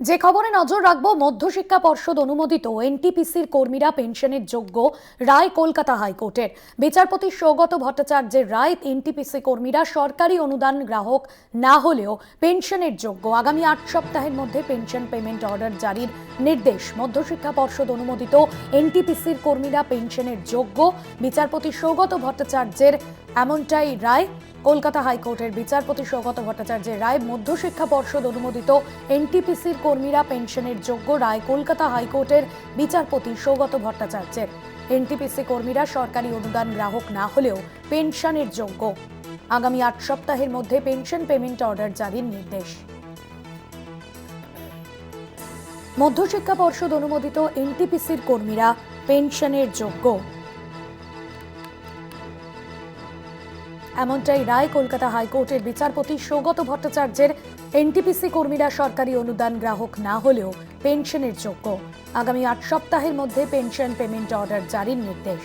যে খবরে নজর রাখব, মধ্যশিক্ষা পর্ষদ অনুমোদিত এনটিপিসির কর্মীরা পেনশনের যোগ্য রায় কলকাতা হাইকোর্টের। বিচারপতি সৌগত ভট্টাচার্যের রায় এনটিপিসি কর্মীরা সরকারি অনুদান গ্রাহক না হলেও পেনশনের যোগ্য। আগামী আট সপ্তাহের মধ্যে পেনশন পেমেন্ট অর্ডার জারির নির্দেশ। মধ্যশিক্ষা পর্ষদ অনুমোদিত এনটিপিসির কর্মীরা পেনশনের যোগ্য। বিচারপতি সৌগত ভট্টাচার্যের এমনটাই রায় কলকাতা হাইকোর্টের বিচারপতি সৌগত ভট্টাচার্যের রায় মধ্যশিক্ষা পর্ষদ অনুমোদিত। এনটিপিসির কর্মীরা পেনশনের যোগ্য রায় কলকাতা হাইকোর্টের বিচারপতি সৌগত ভট্টাচার্যের। এনটিপিসি কর্মীরা সরকারি অনুদান গ্রাহক না হলেও পেনশনের যোগ্য। আগামী আট সপ্তাহের মধ্যে পেনশন পেমেন্ট অর্ডার জারির নির্দেশ। মধ্যশিক্ষা পর্ষদ অনুমোদিত এনটিপিসির কর্মীরা পেনশনের যোগ্য। এমনটাই রায় কলকাতা হাইকোর্টের বিচারপতি সৌগত ভট্টাচার্যের। এনটিপিসি কর্মীরা সরকারি অনুদান গ্রাহক না হলেও পেনশনের যোগ্য। আগামী আট সপ্তাহের মধ্যে পেনশন পেমেন্ট অর্ডার জারির নির্দেশ।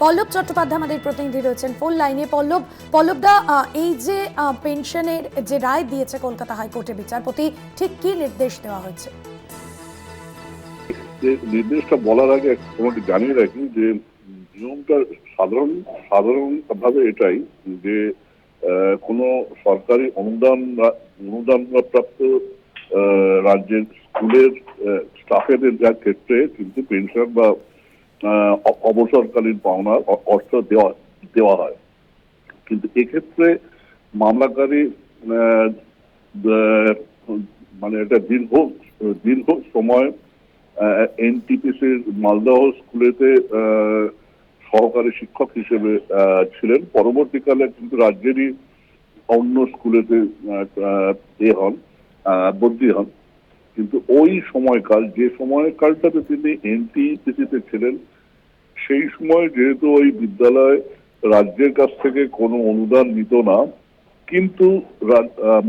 পল্লব চট্টোপাধ্যায় আমাদের প্রতিনিধি রয়েছেন ফোন লাইনে। পল্লব, পল্লবদা এই যে পেনশনের যে রায় দিয়েছে কলকাতা হাইকোর্টের বিচারপতি, ঠিক কি নির্দেশ দেওয়া হয়েছে? যে নির্দেশটা বলার আগে তোমাকে জানিয়ে রাখি যে নিয়মটা সাধারণ, সাধারণভাবে এটাই যে কোনো সরকারি অনুদান অনুদান প্রাপ্ত রাজ্যের স্কুলের স্টাফেদের যা ক্ষেত্রে কিন্তু পেনশন বা অবসরকালীন পাওনার অর্থ দেওয়া দেওয়া হয়। কিন্তু এক্ষেত্রে মামলাকারী মানে এটা দীর্ঘ দীর্ঘ সময় এনটিপিসির মালদহ স্কুলেতে সহকারী শিক্ষক হিসেবে ছিলেন। পরবর্তীকালে কিন্তু রাজ্যেরই অন্য স্কুলেতে এ হন বদলি হন। কিন্তু ওই সময়কাল, যে সময়কালটাতে তিনি এনটিপিসিতে ছিলেন, সেই সময় যেহেতু ওই বিদ্যালয় রাজ্যের কাছ থেকে কোনো অনুদান নিত না, কিন্তু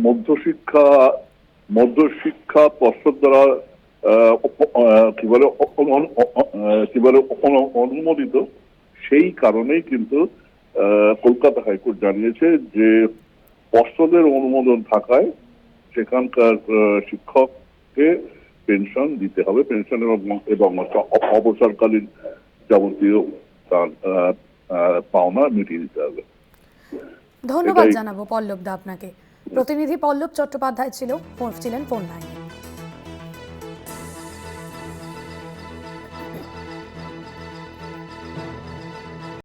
মধ্যশিক্ষা মধ্যশিক্ষা পর্ষদ দ্বারা কি বলে কি বলে অনুমোদিত। সেই কারণেই কিন্তু কলকাতা হাইকোর্ট জানিয়েছে যে পর্ষদের অনুমোদন থাকায় সেখানকার শিক্ষককে পেনশন দিতে হবে। পেনশন এবং অবসরকালীন যাবতীয় তার পাওনা মিটিয়ে দিতে হবে। ধন্যবাদ জানাব পল্লবদা আপনাকে। প্রতিনিধি পল্লব চট্টোপাধ্যায় ছিল ফোন ছিলেন ফোন লাইনে।